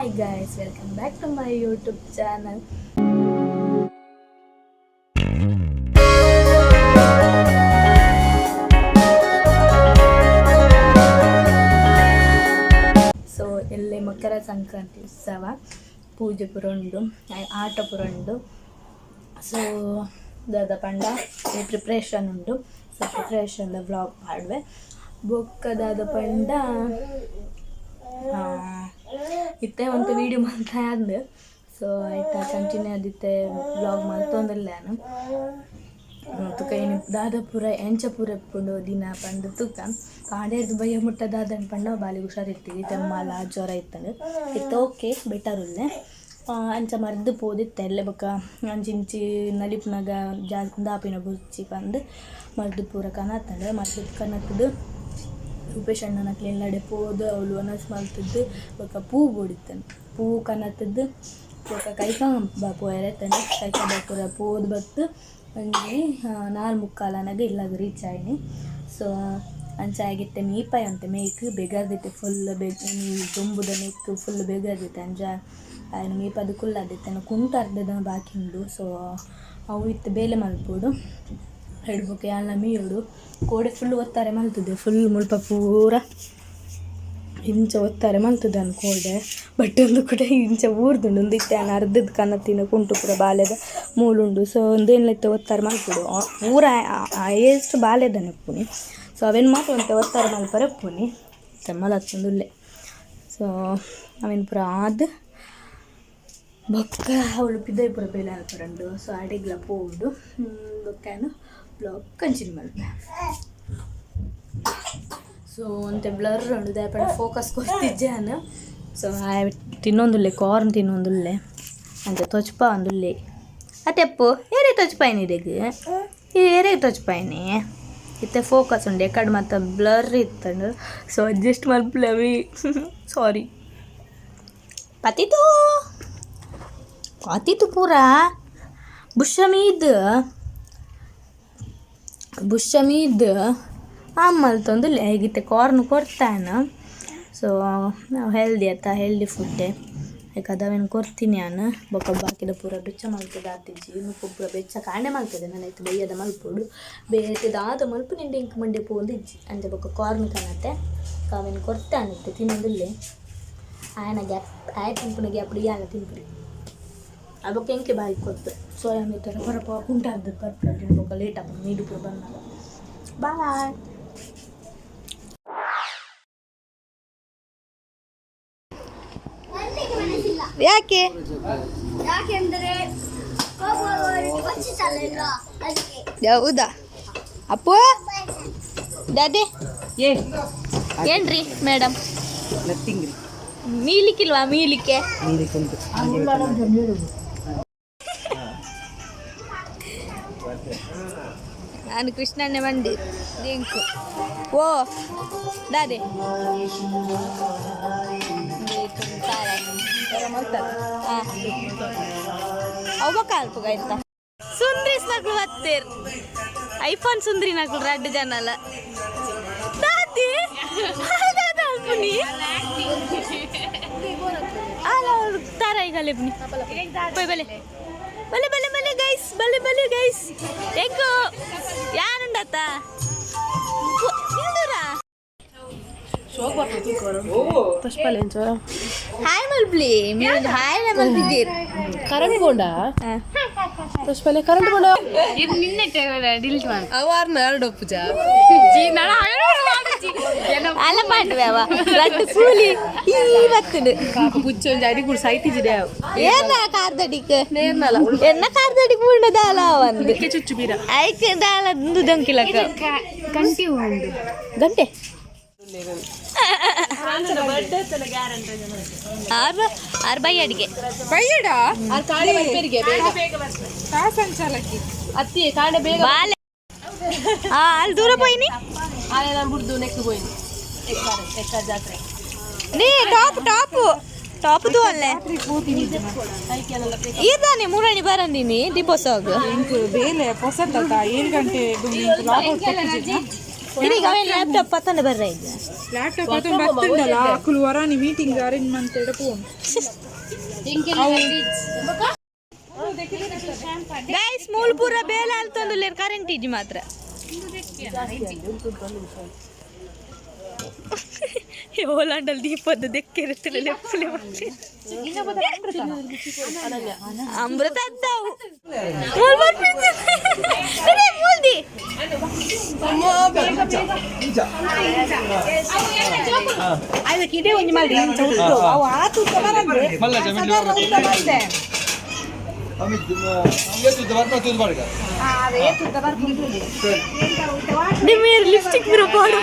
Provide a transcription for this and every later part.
Hi guys, welcome back to my YouTube channel. So ಇಲ್ಲಿ ಮಕರ ಸಂಕ್ರಾಂತಿ ಉತ್ಸವ ಪೂಜೆ ಪುರ ಉಂಡು ಆ- ಆಟ ಪುರ ಉಂಡು ಸೊ ದಾದ ಪಂಡ ಪ್ರಿಪ್ರೇಷನ್ ಉಂಡು ಸೊ ಪ್ರಿಪ್ರೇಷನ್ ವ್ಲಾಗ್ ಮಾಡುವೆ. ಬೊಕ್ಕದಾದ ಪಂಡ ಇತ್ತೆ ಒಂದು ವಿಡಿಯೋ ಮಾಡ್ತಾ ಅಂದು ಸೊ ಆಯ್ತಾ ಕಂಟಿನ್ಯೂ ಆದಿತ್ತೆ ಬ್ಲಾಗ್ ಮಲ್ತೊಂದಿಲ್ಲ ನಾನು. ತುಕ ಏನು ದಾದ ಪೂರ ಎಂಚ ಪೂರ ಎಪ್ಪುಂಡು ದಿನ ಪಂಡ ತುಕ. ಕಾಡೇರ್ದು ಬಯ್ಯ ಮುಟ್ಟ ದಾದನ್ ಪಂಡ ಬಾಲಿ ಹುಷಾರಿರ್ತೀವಿ ತೆಮ್ಮಲ ಜ್ವರ ಇತ್ತಂದು ಇತ್ತು, ಓಕೆ ಬೆಟರ್ ಉಲ್ಲೆ ಅಂಚ ಮರ್ದು ಪೋದಿತ್ತೆ ಎಲ್ಲೆ ಬೊಕ್ಕ ಅಂಚಿಂಚಿ ನಲಿಪುನಾಗ ಜಾಸ್ತಿ, ದಾಪಿನ ಬುಚ್ಚಿ ಬಂದು ಮರ್ದು ಪೂರ ಕನತ್ತಂಡು ಮತ್ತೆ ಕನತ್ತದು ರೂಪೇಶ್ ಅಣ್ಣನ ನಡೆ ಪೋದು ಅವಳು ಅನಸ್ ಮಲ್ತದ್ದು ಬೊಕ ಪೂ ಬೊಡಿತಾನೆ ಪೂ ಕನತದ್ದು ಬೊಕ ಕೈಕ ಪೋಯರೆತ್ತಾನೆ ಕೈಕ ಬಾಪುರ ಪೋದು ಬತ್ತು ಅಂಜಿ ನಾಲ್ ಮುಕ್ಕಾಲನಾಗ ಇಲ್ಲಾಗ ರೀಚ್ ಆಯ್ನಿ. ಸೊ ಅಂಚ ಆಗಿತ್ತೆ ಮೀಪಾಯ್ ಅಂತೆ ಮೇಕ್ ಬೇಗಾದಿತ್ತೆ ಫುಲ್ ನೀವು ತುಂಬುದ ಮೇಕ್ ಫುಲ್ ಬೇಗಾದಿತ್ತೆ ಅಂಜ. ಆಯ್ನ ಮೀಪದು ಕುಲ್ಲಾದಿತ್ತೆ ಕುಂಟು ಅರ್ಧದ ಬಾಕಿ ಸೊ ಅವು ಇತ್ತು ಬೇಲೆ ಮಲ್ಪೋಡು. ಹೆಡ್ಬುಕ್ಕೆ ಎಲ್ಲ ಮೀಯೋಡು ಕೋಡೆ ಫುಲ್ ಒತ್ತಾರೆ ಮಲ್ತದೆ ಫುಲ್ ಮುಲ್ಪ ಪೂರ ಇಂಚ ಒತ್ತಾರೆ ಮಲ್ತದೆ ಅನ್ ಕೋಡೆ. ಬಟ್ ಒಂದು ಕೂಡ ಇಂಚ ಊರ್ದುಂಡು, ಒಂದು ಇತ್ತೆ ಅನ್ನ ಅರ್ಧದ ಕನ್ನತ್ತಿನ ಕುಂಟು ಕೂಡ ಬಾಲ್ಯದ ಮೂಲುಂಡು. ಸೊ ಒಂದೇನ್ಲೈತೆ ಒತ್ತಾರೆ ಮಲ್ಪುಡು ಆ- ಊರ ಹೈಯೆಸ್ಟ್ ಬಾಲ್ಯದ ನೆಪ್ಪುನಿ? ಸೊ ಅವೇನ್ ಮಾತ್ರ ಅಂತ ಒತ್ತಾರೆ ಮಲ್ಪರೆ ಪುನಿ. ಮಲತ್ತೊಂದುಲ್ಲೆ ಸೊ ಅವೇನು ಪುರ ಆದ ಬೊಕ್ಕ ಅವಳು ಪಿದೈಪುರ ಬೇಲೆ ಅಲ್ಪರಂಡು ಸೊ ಅಡಿಗ್ಲ ಪೋಡು ಬೊಕ್ಕನು? ಬ್ಲಾಗ್ ಕಂಚಿನ ಮಲ್ಪೆ ಸೊ ಒಂತೆ ಬ್ಲರ್ ಉಂಡು ಬಟ್ ಫೋಕಸ್ ಕೊಡ್ತಿದ್ದೆ ನಾನು. ಸೊ ತಿನ್ನೊಂದುಲ್ಲೆ ಕಾರ್ನ್ ತಿನ್ನೊಂದುಲ್ಲೆ ಅಂತ ತೊಚ್ಪ ಒಂದುಲ್ಲೆ. ಅತ್ತೆಪ್ಪು ಏರೇ ತೊಚ್ಪಾಯಿನಿ ಇದೆಗ್ ಏರೇ ತೊಚ್ಪಾಯಿನಿ ಇತ್ತೆ ಫೋಕಸ್ ಉಂಡೆ ಎಕಡೆ ಮತ್ತೆ ಬ್ಲರ್ ಇತ್ತಂಡು. ಸೊ ಅಡ್ಜಸ್ಟ್ ಮಲ್ಪಲವಿ ಸಾರಿ ಪತಿತು. ಪತಿತು ಪೂರ. ಬುಷಮೀದ್ ಬುಷಮೀದ್ ಆಮೇಲೆ ತಂದು ಹೇಗಿತ್ತೆ ಕಾರ್ನ್ ಕೊಡ್ತಾನ. ಸೊ ನಾವು ಹೆಲ್ದಿ ಆಯ್ತಾ ಹೆಲ್ದಿ ಫುಡ್ಡೆ ಯಾಕದವೇನು ಕೊಡ್ತೀನಿ ನಾನು? ಬೊಕ್ಕ ಬಾಕಿದ ಪೂರ ಬೆಚ್ಚ ಮಾಡ್ತದೆ ಆತಿಜ್ಜಿ ಒಬ್ಬರ ಬೆಚ್ಚ ಕಾಣೆ ಮಾಡ್ತದೆ ನನಗೆ ಬೈಯದ ಮಲ್ಪೋಡು. ಬೇಯ್ತದ ಆದ ಮಲ್ಪು ನಿಂಡೆ ಇಂಕ್ ಮಂಡೆ ಒಂದು ಇಜ್ಜಿ. ಅಂದರೆ ಬೊಕ್ಕ ಕಾರ್ನ್ ಕಾಣತ್ತೆ ಕಾವೇನು ಕೊಡ್ತಾನಿತ್ತೆ ತಿನ್ನೋದಿಲ್ಲೇ. ಆಯನ ಗ್ಯಾಪ್, ಆಯ ತಿನ್ಪುನ ಗ್ಯಾಪ್ ಯಾನ ತಿನ್ಪುಡಿ ಅದಕ್ಕೆ ಇಂಕೆ ಬಾಯಿ ಕೊತ್ತು ಸೋಯಾ ಮೀತರ ಬರಪ್ಪ ಕುಂಟಾದ್ದು ಕರ್ಕೊಂಡು ಹೋಗ ಲೇಟ್ ಆಗ ನೀಡು ಬಂದಾಗ ಬಾಯ್ ಯಾಕೆ? ಯಾಕೆಂದರೆ ಹೌದಾ? ಅಪ್ಪು? ದಾದೆ? ಏನ್ರಿ ಮೇಡಮ್ ಮೀಲಿಕ್ಕಿಲ್ವಾ ಮೀಲಿಕ್ಕೆ? நான் கிருஷ்ணன் வண்டி லிங்க் ஓ டாடி అవకాల్పు ఇంత సుంద్రీస్ నకులు వత్తేరు ఐఫోన్ సుంద్రి నకులు రెడ్ జనాల దాది దాదాపుని అలా తరాయి కలిపిని పోయి బలే బలే బలే guys. Baliw-baliw guys. Teko. Yan ang data. Hindura. Tapos pala yun, Hi, Malbli. Hi, Malbli. Hi, Malbli. Current bonda ಪುಷ್ಪಲೆ current bonda ಇದು ನಿನ್ನೆ ಡಿಲೀಟ್ ಮಾಡಿ ಅವಾರ್ನ ಎರಡು ಒಪ್ಪುಜ ಅಲ್ಲ ಮಾಡುವ ರಟ್ಟು ಕೂಲಿ ಈ ಬರ್ತದೆ ಪುಚ್ಚೊಂದು ಅಡಿ ಕೂಡ ಸೈತಿಜಿದೆ ಏನ ಕಾರ್ದಡಿಗೆ ನೇರ್ನಲ್ಲ ಎನ್ನ ಕಾರ್ದಡಿಗೆ ಪೂರ್ಣ ದಾಲ ಒಂದು ಚುಚ್ಚು ಬೀರ ಆಯ್ಕೆ ದಾಲ ಒಂದು ದೊಂಕಿಲಕ್ಕ ಗಂಟೆ ಗಂಟೆ ಆರು ಆರು ಬೈ ಅಡಿಗೆ ಬೈಯಡ ಅದು ಕಾಡೆ ಬರ್ಪೇರಿಗೆ ಬೇಗ ಸಂಚಾಲಕಿ ಅತ್ತಿ ಕಾಡೆ ಬೇಗ ಬಾಲೆ ಆ ಅಲ್ಲಿ ದೂರ ಪೋಯ್ನಿ ಆಲೆ ನಾನು ಬಿಡ್ದು ನೆಕ್ಸ್ಟ್ ಹೋಯ್ತು ಎಕ್ಕಾರ ಎಕ್ಕಾರ ಜಾತ್ರೆ ನೀ ಟಾಪ್ ಟಾಪ್ ಟಾಪ್ ದು ಅಲ್ಲೇ ಐಕೆಲ್ಲ ಈದಾನೆ ಮೂರಣಿ ಬರಂದಿನಿ ದೀಪೋತ್ಸವಗ್ ಬೇಲೆ ಹೊಸತ ಏಳು ಗಂಟೆ ಲಾಗೌಟ್ ಇದೀಗ ಲ್ಯಾಪ್ಟಾಪ್ ಬರ್ರ ಲ್ಯಾಪ್ಟಾಪ್ ವರಾನಿ ಮೀಟಿಂಗ್ ಅರೇಂಜ್ ಮಾಡ್ತಿಡ ಪೋನ್ ಗೈಸ್ ಮೂಲ್ಪುರ ಬೇಲೆ ಅಲ್ತೊಂದು ಕರೆಂಟ್ ಇಜ್ಜಿ ಮಾತ್ರ. ಹೋಲಾಂಡಲ್ಲಿ ದೀಪದ ದೆಕ್ಕೆ ಇರುತ್ತಿಲ್ಲ ಲೆಪ್ಪಲೆ ಅಮೃತ ಅದ್ದಾವು ಮೂಲ್ ಬರ್ಬಿಡ್ತು. ಅರೆ, ಮೂಲ್ದಿ ನಿಮ್ಮೇರ್ ಲಿಪ್ಸ್ಟಿಕ್ ಬಿರೋ ಬಾಡ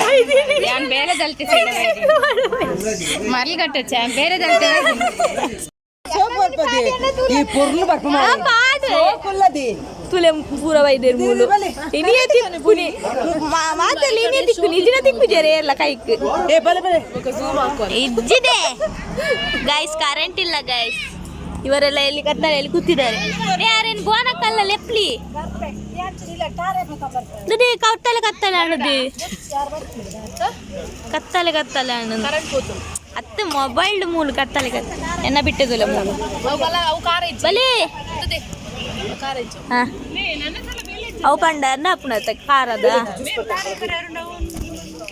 ഞാൻ ಬೇರೆ ದಲ್ತೆ ಮರಲ್ ಕಟ್ಟಚ್ಚ ಬೇರೆ ದಲ್ತೆ ಈ ಪೊರ್ಲು ಬರ್ಪ ಕೊಲ್ಲದಿ ತುಲೆ ಪೂರ ವೈದ್ಯರು ಮೂಲು ಇನಿಯ ತಿಕ್ಕುನಿ ಮಾತಲ್ಲಿ ಇನಿಯ ತಿಕ್ಕು ನಿಜಿನ ತಿಕ್ಕು ಜರೆ ಎಲ್ಲ ಕೈಕ್ ಏ ಬಲೆ ಬಲೆ ಇಜ್ಜಿದೆ ಗೈಸ್ ಕರೆಂಟ್ ಇಲ್ಲ ಗೈಸ್ ಇವರೆಲ್ಲ ಎಲ್ಲಿ ಕತ್ತಲೆಯಲ್ಲಿ ಕೂತಿದ್ದಾರೆ? ಯಾರೇನು ಬೋನಕ್ಕಲ್ಲ ಲೆಪ್ಲಿ ದುಡಿ ಕತ್ತಲೆ ಕತ್ತಲೆ ಅಣ್ಣದಿ ಕತ್ತಲೆ ಕತ್ತಲೆ ಅಣ್ಣ ಅತ್ತೆ ಮೊಬೈಲ್ ಮೂಲ ಕತ್ತಲೆ ಕತ್ತಲೆ. ಎನ್ನ ಬಿಟ್ಟದಿಲ್ಲ ಮೂಲ ಬಲಿ. ಅವು ಪಂಡ ಅಪ್ಪನ ಖಾರದ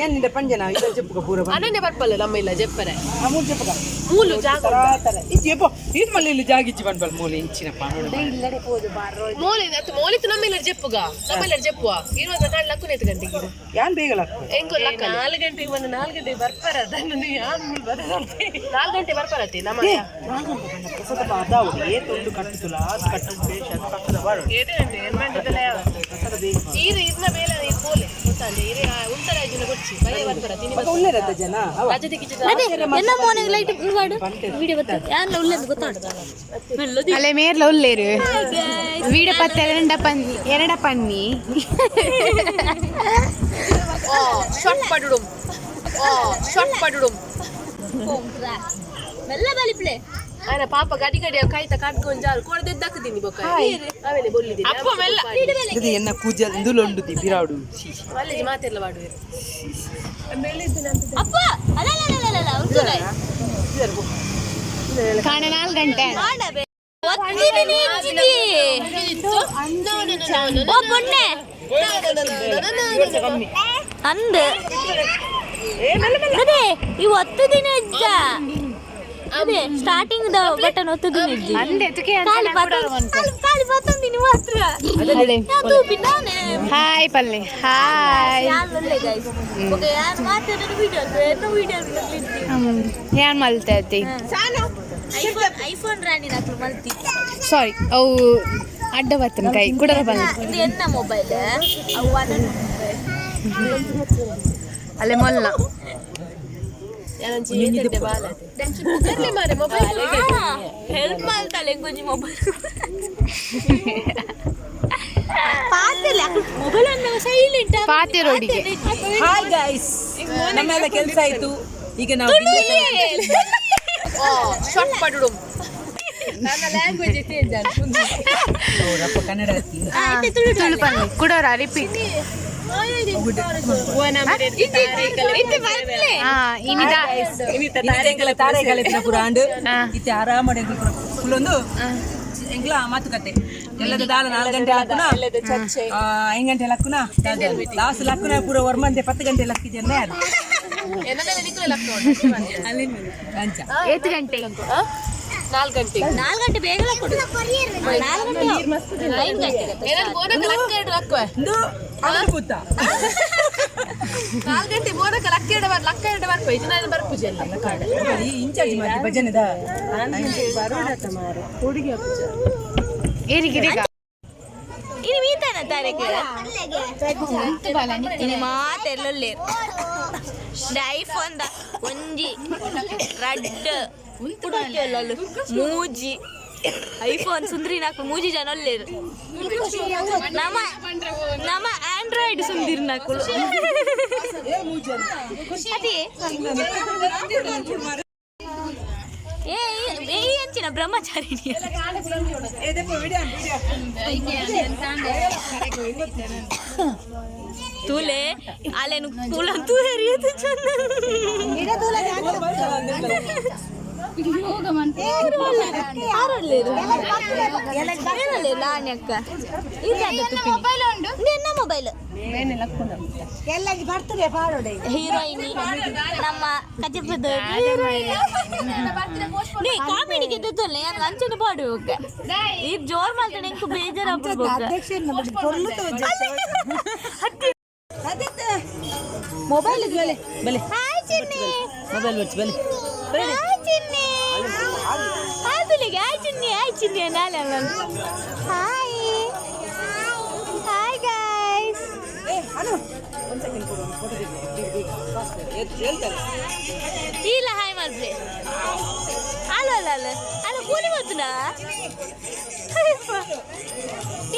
ఎన్ని పంజన ఇలా చెప్పుకో పూర అనన్య పర్పలేదు అమ్మ ఇలా చెప్పనే మూలు చెప్పుకో మూలు ఇది చెప్పు ఇది మళ్ళీ ఇల్లు జాగిచ్చి పంపాలి మూలు ఇచ్చిన మూలు మూలు ఇತ್ತು నమ్మ ఇలా చెప్పుగా నమ్మ ఇలా చెప్పు ఇరవై నాలుగు లక్కున ఎత్తు గంటೆ ಯಾನ್ ಬೇಗ ಲಕ್ಕ ಅದನ್ನು ಯಾನ್ ಗಂಟೆ ಬರ್ಪಾರತ್ತಿ ನಮ್ಮ ಪ್ರಸಾದ ಏದೇ ಅಲ್ಲೇ ಮೇರ್ಲ ಉಳ್ಳೇರು ವೀಡ ಪತ್ತ ಎರಡ ಪನ್ನಿ ಎರಡ ಪನ್ನಿ ಓ ಶಾರ್ಟ್ ಪಡುಡುಂ ಓ ಶಾರ್ಟ್ ಪಡುಡುಂ ಮೆಲ್ಲ ಬಲಿಪ್ಲೆ ಆನ ಪಾಪ ಗಡಿ ಗಡಿಯ ಕಾಯ್ತಾ ಕಟ್ಕೊಂಡು ಜಾರು ಕೊಡದಿದ್ದಾಕದೀನಿ ಬೊಕ್ಕ. ಆಮೇಲೆ ಬೊಲ್ಲಿದ್ದೀನಿ ಇದು ಎನ್ನ ಕೂಜಲ್ ಇಂದುಲೊಂಡು ಬಿರಾಡು. ಅಲ್ಲಿ ಮಾತೆಲ್ಲ ಅಪ್ಪ ಕಾಣ ಗಂಟೆ. ಅಂದ. ಇವತ್ತು ದಿನ ಇದ್ದ ಅದೇ ಸ್ಟಾರ್ಟಿಂಗ್ ದ ಬಟನ್ ಒತ್ತು ದಿನ ಅಜ್ಜಿ ಅಂದೆ ತುಕೆ ಕಾಲಿ ಕಾಲಿ ಕಾಲಿ ಪತ್ತೊಂದಿನ ಮಾತ್ರ ಅದು ಬಿದ್ದಾನೆ ಹಾಯ್ ಪಲ್ಲೆ ಹಾಯ್ ಯಾರು ಒಳ್ಳೆ ಗೈಸ್ ಓಕೆ ಯಾರು ಮಾತಾಡೋದು ವಿಡಿಯೋ ಏನೋ ವಿಡಿಯೋ ಏನ್ ಮಲ್ತೈತಿ ಐಫೋನ್ ಐಫೋನ್ ರಾಣಿ ನಾಕು ಮಲ್ತಿ ಸಾರಿ ಅವು ಅಡ್ಡ ಬರ್ತನ ಕೈ ಕುಡರ ಬಂದ ಇದು ಎನ್ನ ಮೊಬೈಲ್ ಅವು ಅದನ್ನು ಅಲ್ಲೇ ಮೊಲ್ಲ ನನ್ನ ಜೀವಿತ ಬಾಲ. ಮಾರೆ ಮೊಬೈಲ್ ಹೆಲ್ಪ್ ಮಾಡ್ತಾಳೆ ಗುಜಿ ಮೊಬೈಲ್ ಮೊಬೈಲ್ ಅನ್ನ ಸೈಲೆಂಟ್ ಪಾತಿ ರೋಡಿಗೆ ಹಾಯ್ ನಮ್ಮೆಲ್ಲ ಕೆಲಸ ಆಯ್ತು. ಈಗ ನಾವು ಶಾರ್ಟ್ ಮಾಡಿಡು. ಲ್ಯಾಂಗ್ವೇಜ್ ಕನ್ನಡ ತುಳುಪನ್ನು ಕುಡೋರ ರಿಪೀಟ್ ಇತ್ತೆ ಆರಾಮಡೆ ಫುಲ್ಲೊಂದು ಎಂಕ್ಲ ಮಾತುಕತೆ ಎಲ್ಲದ ದಾಲ ನಾಲ್ಕು ಗಂಟೆ. ಲಕ್ಕುನ ಐದು ಗಂಟೆ. ಲಕ್ಕುನ ಲಾಸ್ಟ್ ಲಕ್ಕುನ ಪೂರ ವರ್ಮಂತೆ ಪತ್ತು ಗಂಟೆ ಲಕ್ಕಿದೆ ಅದು ಏತ್ ಗಂಟೆ ನಾಲ್ಕು ಗಂಟೆ ನಾಲ್ಕು ಗಂಟೆ ಬೇಗ ಕೊಡು. ನಾಲ್ಕು ಗಂಟೆ ಐದು ಬೋನಕ ಲಕ್ಕ ಒಂದು ಕೂತ. ನಾಲ್ಕು ಗಂಟೆ ಬೋನಕ ಲಕ್ಕ ಎರಡು ಬರ್ ಲಕ್ಕ ಬರ ಬರ್ಪ ಇದು ನಾನು ಬರ್ಪೂಜೆ ಅಲ್ಲ ಈ ಇನ್ಚಾರ್ಜ್ ಮಾಡಿ ಭಜನೆದ. ಏರಿಗಿರಿಗ ಇನ್ನು ಮೀತಾನ ತಾರಕ್ಕೆ ಇನ್ನು ಮಾತೆಲ್ಲೊಳ್ಳೆ. ಐಫೋನ್ ದ ಒಂಜಿ. ರಡ್ ಮೂಜಿ. ಐಫೋನ್ ಸುಂದ್ರಿ ನಾಕು ಮೂಜಿ ಜನ ಒಳ್ಳೇದು ನಮ್ಮ ನಮ್ಮ ಆಂಡ್ರಾಯ್ಡ್ ಸುಂದಿರ್ ನಾಕು ಅದೇ. ಏ ಏ ಅಂಚಿನ ಬ್ರಹ್ಮಚಾರಿಣಿ ತೂಲೆ ಅಲ್ಲೇನು ತೂಲ ತೂಲೆ ಚಂದ. ನಾಣ್ಯಕ್ಕ ನಿನ್ನ ಮೊಬೈಲ್ ಹೀರೋಯಿನಿ ನಮ್ಮ ಕಜಪದ ನೀ ಕಾಮಿಡಿಗೆ ಎದ್ದುತ್ತಲ್ಲ ಯಾರು ಅಂಚನೆ ಪಾಡು ಈ ಜೋರ್ ಮಾಡ್ತಾನೆ ಬೇಜಾರ ಮೊಬೈಲ್ ಮೊಬೈಲ್ ಬಚ್ಚಿ ಬಲೆ Bene. Arjuni. Apilek Arjuni, Arjuni analam. Hi. Hi guys. Eh, anu. One second, hold on. What is it? Big, big, faster. Yelter. Ila hi malple. Alo, alo. Alo, kuli matna.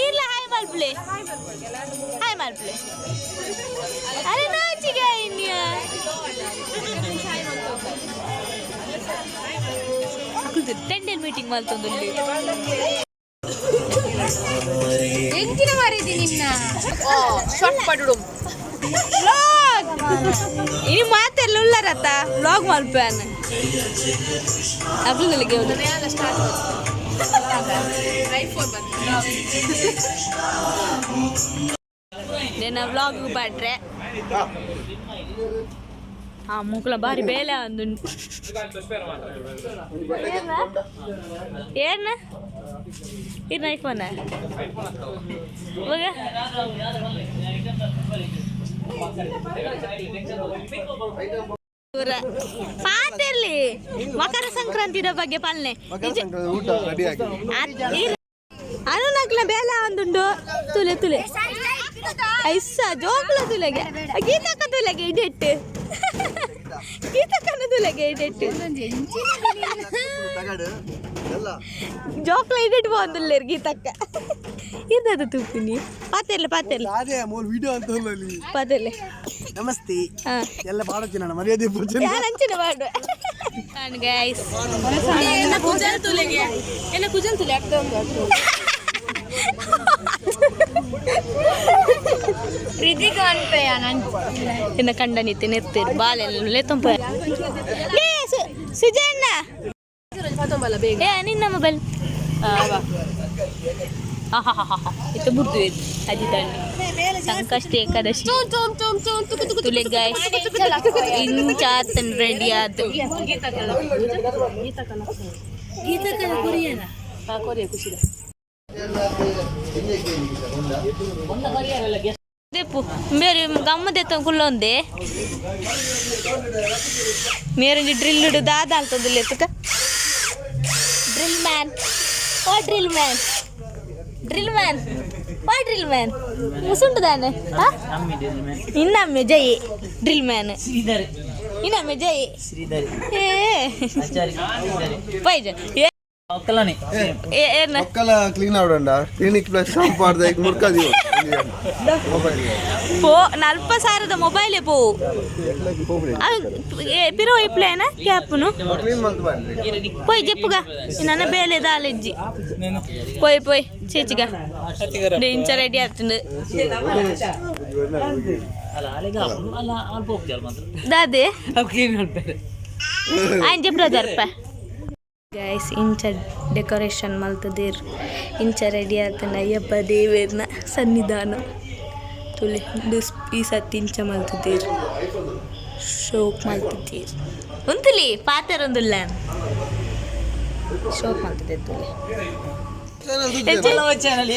Ila hi malple. Hi malple. Are na chigainya. ಇನ್ಯ ಟೆಂಡಲ್ meeting ಮಾಡ್ತೊಂದು ಎಂಕಿನ ಮಾರಿದಿ ನಿನ್ನ short ಪಡುಡು ಇനി ಮಾತೆಲ್ಲ ಉಳ್ಳರತ್ತ? Vlog ಮಲ್ಪೇನ ಅಬ್ದುಲ್ಲಿಗೆ ಹೋದ ನಿನ್ನ vlog ಬಾಟ್ರೆ ಆ ಮೂಕಲ ಬಾರಿ ಬೇಲೆ ಅಂದು. ಏನ ಇದು ಐಫೋನ? ಹೋಗ. ಪಾತಿರ್ಲಿ ಮಕರ ಸಂಕ್ರಾಂತಿದ ಬಗ್ಗೆ ಪಾಲನೆ. ಊಟ ರೆಡಿ ಆಗಿ ಅನು ಬೇಲೆ ಒಂದುಂಡು ತುಲೆ ತುಲೆ. ಐಸ ಜೋಕ್ಲ ತುಲೆಗೆ. ಗೀತಕ್ಕ ತುಲೆಗೆ ಇಡೆಟ್ಟು ಇಡೆಟ್ಟು ತಗಡು ಎಲ್ಲ. ಜೋಕ್ಲ ಇಡೆಟ್ಟು ಬಂದುಲ್ಲೇರು ಗೀತಕ್ಕ. ಇದ್ದದು ತುಪ್ಪಿನಿ. ಪಾತೆಲ್ಲ ಪಾತೆಲ್ಲ ಅದೇ ಮೂರು ವಿಡಿಯೋ ಅಂತ ಅಲ್ಲಿ. ಪಾತೆಲ್ಲ ನಮಸ್ತೆ. ಎಲ್ಲ ಬಾಳಕ್ಕೆ ನಾನು ಮರ್ಯಾದೆ ಪೂಜೆ. ಅಂಚಿನ ಮಾಡು ನಾನು ಗೈಸ್ ಕುಜಲ್ ತುಲೆಗೆ? ಎಲ್ಲ ಕುಜಲ್ ತುಲೆ ಆಗ್ತಾ ಉಂಟು? ಪ್ರೀತಿಗೆ ಅನ್ಪೇಯ ನಾನು ಇನ್ನ ಕಂಡ ನಿತ್ಯ ನೆತ್ತೀರು ಬಾಲೆಲ್ಲ ತುಂಬ ಲೇ ಸು- ಸುಜಯಣ್ಣ ಪತೊಂಬಲ್ಲ ಬೇಗ ಏ ನಿನ್ನ ಮೊಬೈಲ್ ಇತ್ತು ಬುದ್ದು ಇದು ಅಜಿತಾಣಿ ಸಂಕಷ್ಟ ಏಕಾದಶಿ ತುಲೆ ಗಾಯ್ ಇಂಚಾತನ್ ರೆಡಿ ಆದ ಹಾ ಕೊರಿಯ ಖುಷಿದ ದೆಪ್ಪು ಬೇರೆ ಗಮ್ಮದೆತ್ತ ಕುಲ್ಲೊಂದೆ ಮೇರೊಂಜಿ ಡ್ರಿಲ್ ದಾದ మీరు గమ్మ తెత్తం కుళ్ళ ఉంది మీరు డ్రిల్లుడు దాదాలుతుంది లేక డ్రిల్ మ్యాన్ ఓ డ్రిల్ మ్యాన్ డ్రిల్ మ్యాన్ ఓ డ్రిల్ మ్యాన్ ముసుంటుదానే ఇన్నమ్మె జై డ్రిల్ మ్యాన్ ఇన్నమ్మె జై ఏ పై జై ಪ್ಲಸ್ ಸಂಪಾಡ್ದ ಈಗ ಮುರ್ಕದಿ ಮೊಬೈಲ್ ಪೋ ನಲ್ಪ ಸಾವಿರದ ಮೊಬೈಲೇ ಪೋವು ಅದು ಏ ಪಿರೋ ಇಪ್ಲೇನ ಕ್ಯಾಪ್ನು ಕ್ಲೀನ್ ಮಾಡ್ತು ಬರ್ರಿ పోయి చెప్పుగా నన్న బేలే దాలెజ్జి పోయి పోయి చేచిగా ఇంచ రెడీ అవుతుంది ಅಲ್ಲ ಅಲ್ಲಿಗ ಅಲ್ಲ ಅಲ್ಪ ಹೋಗ್ತೀಯಲ್ಲ ಮಾತ್ರ దాదే ಕ್ಲೀನ್ ಮಾಡ್ತಾರೆ ఆయన చెప్పరా జరప ಗೈಸ್ ಇಂಚ ಡೆಕೋರೇಷನ್ ಮಲ್ತದೀರ್. ಇಂಚ ರೆಡಿ ಆತನ ಅಯ್ಯಪ್ಪ ದೇವೇರ್ನ ಸನ್ನಿಧಾನ. ತುಳಿ ಈ ಸತಿ ಇಂಚ ಮಲ್ತದೀರ್. ಶೋಕ್ ಮಲ್ತದೀರ್. ಉಂತುಲಿ ಪಾತೆರೊಂದುಲ್ಲ ಶೋಕ್ ಮಲ್ತದೆ ತುಳಿ ಚಾನಲ್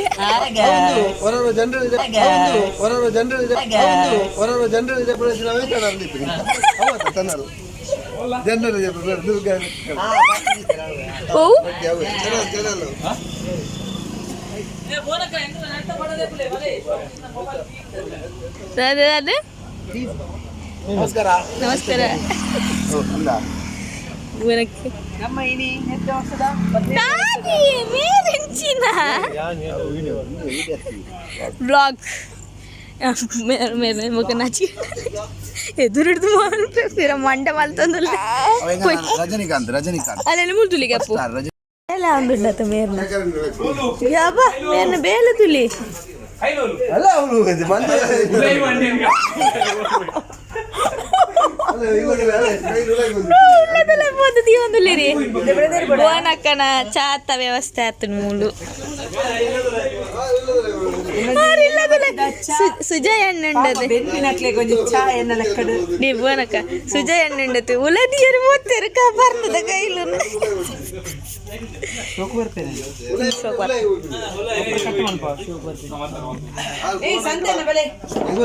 ಅದೇ ಅದೇ ನಮಸ್ಕಾರ. ನಮಸ್ಕಾರ. ಊರಕ್ಕೆ. ಬ್ಲಾಗ್. మేము ఒక నచ్చి ఎదురుడు ఫిర మంట మళ్తుంది ರಜನಿಕಾಂತ್ ರಜನಿಕಾಂತ್ ಅಲ್ಲೆಲ್ಲ ಮುಳ್ತುಲಿ ಗಪ್ಪು ರಜನಿ ಎಲ್ಲ ಒಂದುಂಡತ ಮೇರ್ನ ಯಾಬ ಮೇರ್ನ ಬೇಲೆ ತುಲಿ ಅಲ್ಲ ಅವನು ಮಂದಿ ಪದ್ಧತಿ ಒಂದುಲಿರಿ ಬೋನಕ್ಕನ ಚಾತ ವ್ಯವಸ್ಥೆ ಆತನ ಮೂಲು ಸುಜಯ್ ಹಣ್ಣುಂಡದು ಬೆನ್ನಿನಕ್ಲೆ ಕೊಂಚ ಚಾ ಎನ್ನ ಲೆಕ್ಕಡು ನೀ ಬೋನಕ್ಕ ಸುಜಯ್ ಹಣ್ಣುಂಡತು ಉಲದಿಯರು ಮೂತ್ತೆರು ಬರ್ತದ ಕೈಲು ಶೋಕ್ ಬರ್ತೇನೆ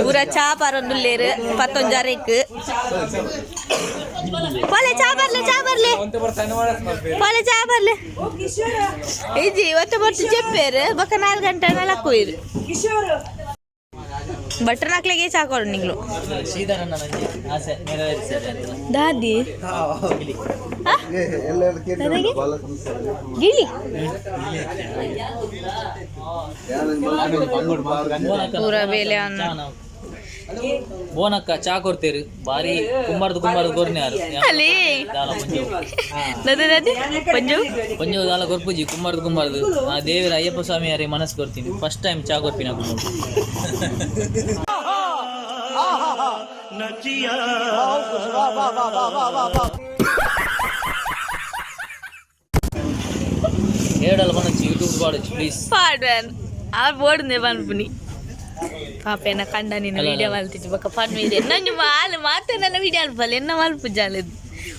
ಪೂರಾ ಚಾಪಾರ್ ಒಂದು ಲೇರು ಪತ್ತೊಂದು ಜಾರೇಕ್ ಪೊಲೆ ಚಾ ಬರ್ಲೆ ಚಾ ಬರ್ಲೆ ಪೊಲೆ ಚಾ ಬರ್ಲೆ ಇಜಿ ಒತ್ತ ಬರ್ತು ಚೆಪ್ಪೇರು ಬೊಕ್ಕ ನಾಲ್ಕು ಗಂಟೆ ನಾಲ್ಕು ಇರು ಬಟರ್ ಹಾಕ್ಲಿಕ್ಕೆ ಸಾಕೋರು ನಿಂಗ್ಳು. ಶ್ರೀಧರನ್ನ ನಂಗೆ ಆಸೆ ನೆರವೇರಿಸಿದೆ ಅಂತ ದಾದಿ ಪೂರ ಬೇಲೆ ಅನ್ನ. ಬೋನಕ್ಕ ಚಾ ಕೊಡ್ತೀರಿ ಬಾರಿ ಕುಂಬಾರ್ದು ಕುಂಬಾರ್ದು ಕೊರ್ನೆ ಯಾರು ಅಲ್ಲಿ ದಾಲ ಪಂಜು ನದಿ ನದಿ ಪಂಜು ಪಂಜು ದಾಲ ಕೊರ್ಪುಜಿ ಕುಂಬಾರ್ದು ಕುಂಬಾರ್ದು ಆ ದೇವರ ಅಯ್ಯಪ್ಪ ಸ್ವಾಮಿ ಯಾರೇ ಮನಸ್ಸು ಕೊಡ್ತೀನಿ ಫಸ್ಟ್ ಟೈಮ್ ಚಾ ಕೊರ್ಪಿನ ಕುಂಬಾರ್ದು ఏడాలి మన యూట్యూబ్ వాడచ్చు ప్లీజ్ పాడాను ఆ ఓడింది పనుపుని ಪಾಪ ಏನ ಕಂಡ ನೀನು ವಿಡಿಯೋ ಮಾಡ್ತಿದ್ದು ಬಕ್ಕ ಫನ್ ವಿಡಿಯೋ ನಾನು ಮಾಲ್ ಮಾತನ್ನೆಲ್ಲ ವಿಡಿಯೋ ಅಲ್ಪಲ್ಲ ಎನ್ನ ಮಾಲ್ ಪೂಜಾಲೆ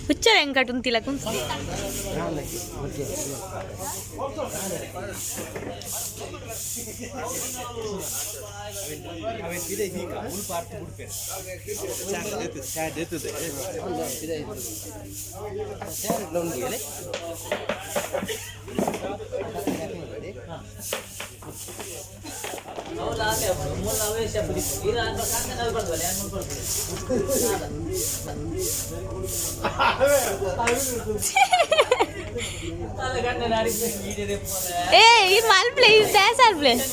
ಹುಚ್ಚ ವೆಂಕಟನ್ ತಿಲಕ ఏ ఈ మల్ ప్లేస్ డాన్స్ ప్లేస్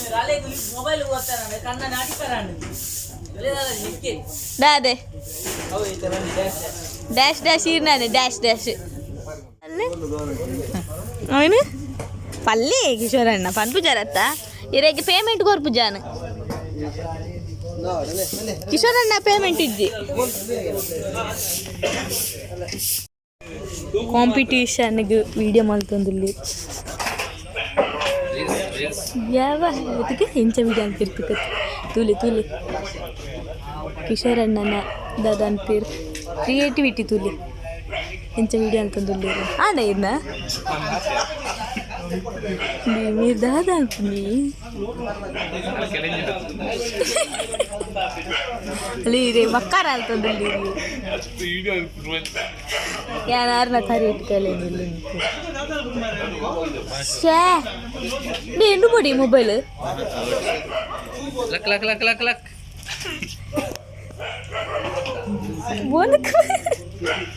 మొబైల్ పోతారండి కన్న నాటిపారండి దాదే. డాష్ డాష్ ఈనాను డాష్ డాష్. పల్లి. కిషోర్ అన్న పంపు ಇರಗೆ ಪೇಮೆಂಟ್ ಕೊರ್ಪು ಜನ ಕಿಶೋರಣ್ಣ ಪೇಮೆಂಟ್ ಇಜ್ಜಿ ಕಾಂಪಿಟೀಷನ್ಗೆ ವಿಡಿಯೋ ಮಾಡ್ತಂದಿಲ್ಲಿ. ಯಾವ ಇದಕ್ಕೆ ಹೆಂಚ ವಿಡಿಯೋ ಅಂತ ತುಲಿ ತೂಲಿ ತೂಲಿ. ಕಿಶೋರಣ್ಣನ ದಾದ ಅಂತೀರ್ ಕ್ರಿಯೇಟಿವಿಟಿ ತೂಲಿ. ಹೆಂಚ ವಿಡಿಯೋ ಅಂತಂದಿಲ್ಲ ಆನ ಇದನ್ನ మీరు దాదా అనుకుని ఇది బక్కార వెళ్తుంది ಯಾರು ನಾ ಕರಿ ಇಟ್ಕೊಳ್ಳೇನಿಲ್ಲ ಶೇ ನೀನು ಬಿಡಿ mobile luck luck luck luck luck ಅದೇ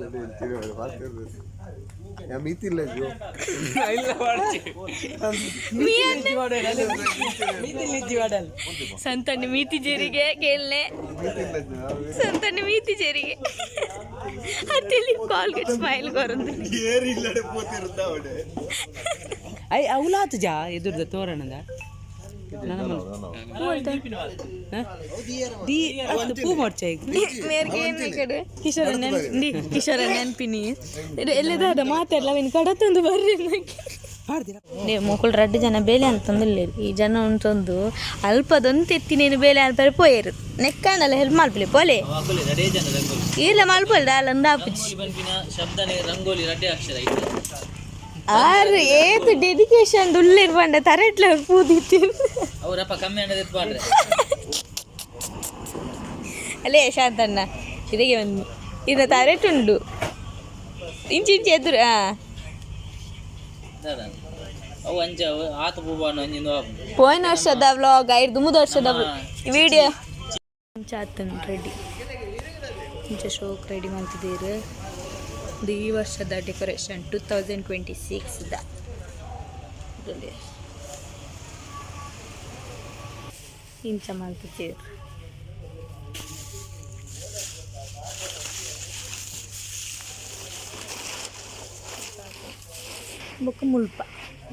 ಮಾಡ್ಕೊಂಡು ಸಂತನ ಮೀತಿ ಜೇರಿಗೆ ಕೇಳನೆ. ಸಂತನ ಮೀತಿ ಜೇರಿಗೆ. ಅತ್ತಲ್ಲಿ ಕಾಲ್ಗೆ ಸ್ಮೈಲ್ ಅವಡೆ ಐ ಅವಲಾತ ಜಾ ಎದುರ್ದ ತೋರಣದ? ಪೂ ಮಾಡ್ಚೆ ಕಿಶೋರ ನೆನ್ಪಿ ಕಿಶೋರ ನೆನ್ಪಿನಿ. ಎಲ್ಲದ ಮಾತೆಲ್ಲ ಕಡ ಕಡತೊಂದು ಬರ್ರಿ ಮೊಕ್ಕಳು ರಡ್ಡು ಜನ ಬೇಲೆ ಅಂತಂದಿಲ್ಲ ಈ ಜನ ಉಂಟೊಂದು ಅಲ್ಪದೊಂದು ಎತ್ತಿ ನೀನು ಬೇಲೆ ಅಂತ ಪೋಯರು ನೆಕ್ಕಂಡಲ್ಲ ಹೆಲ್ಪ್ ಮಾಡ್ಬಿಡಿ ಪೋಲೆ. ರಂಗೋಲಿ ರಡೇ ಜನ ರಂಗೋಲಿ. ಇಲ್ಲ ಮಲ್ಪಲ್ ಅಲ್ಲ ಆಪುಜಿ ರಂಗೋಲಿ ಬಂಪಿನ ಶಬ್ದನೇ ರಂಗೋಲಿ ರಡ್ಡೆ ಅಕ್ಷರ ಆರು ಏತು ಡೆಡಿಕೇಶನ್ ಉಳ್ಳಿರ್ಬಂಡ ತರೆಟ್ಲ ಪೂದಿತ್ತು ಅವರಪ್ಪ ಕಮ್ಮಿ ಹಣ್ಣದ ಎತ್ತು ಮಾಡ್ರೆ ಅಲ್ಲೇ ಶಾಂತಣ್ಣ ಇದಕ್ಕೆ ಒಂದು ಇದು ತರೆಟುಂಡು ಇಂಚಿ ಇಂಚಿ ಎದುರು ಹಾ ಅವು ಆತ ಪೂಬಾನು ಅಂಜಿಂದು ಪೋಯಿನ ವರ್ಷದ ವ್ಲಾಗ್ ಐದು ದುಮದ ವರ್ಷದ ವಿಡಿಯೋ ಚಾತನ್ ರೆಡಿ ಇಂಚ ಶೋಕ್ ರೆಡಿ ಮಾಡ್ತಿದ್ದೀರಿ. ಇದು ಈ ವರ್ಷದ ಡೆಕೋರೇಷನ್ ಟು ತೌಸಂಡ್ ಟ್ವೆಂಟಿ ಸಿಕ್ಸ್ದ ಇಂಚ ಮಾಡ್ತಿದ್ದೀರಿ ಬೊಕ್ಕ ಮುಲ್ಪ.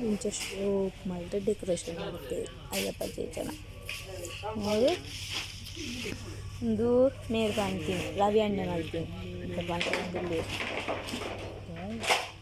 ಇಂಚ ಶೋಪ್ ಮಾಡಿದ್ರೆ ಡೆಕೋರೇಷನ್ ಮಾಡುತ್ತೆ ಅಯ್ಯಪ್ಪ ಜನ. ನೋಡಿ. ಒಂದು ಮೇರ್ ಕಾಣ್ತೀನಿ ರವಿ ಅಣ್ಣ ಮಾಡ್ತೀನಿ. ಅಂತ ಬಂದಲ್ಲಿ